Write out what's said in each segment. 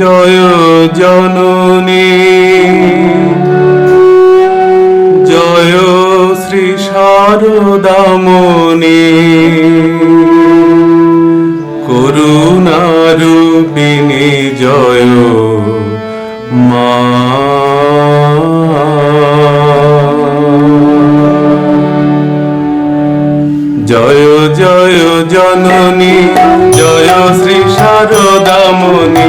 জয় জননী। জয় শ্রী শারদামণি করুণারূপিণী জয় মা। জয় জয় জননী জয় শ্রী শারদামণি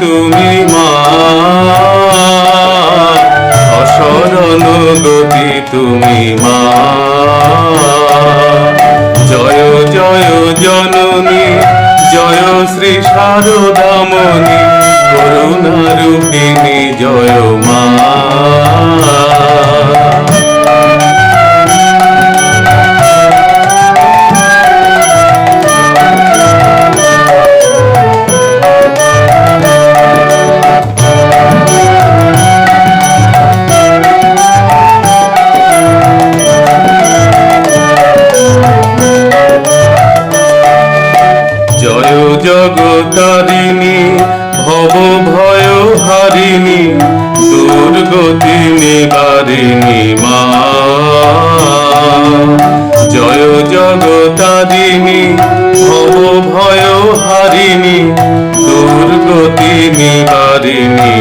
তুমি মা অসরণ গতি তুমি মা জয় জয় জননী, জয় শ্রী শারদামণি করুণারূপিণী জয় মা। জগতারিণী ভব ভয় হারিণী দুর্গতি নিবারিণী মা। জয় জগতারিণী ভব ভয় হারিণী দুর্গতি নিবারিণী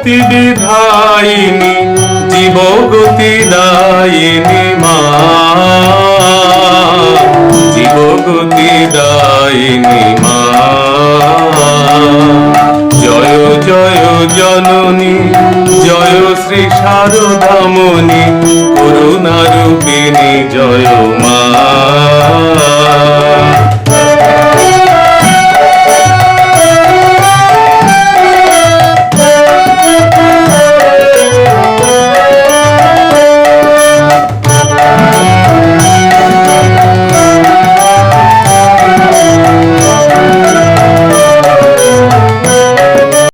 মুক্তি বিধায়িনী জীবগতি দায়িনী মা। জীব জীবগতি দায়িনী মা। জয় জয় জননী, জয় শ্রী শারদামণি করুণার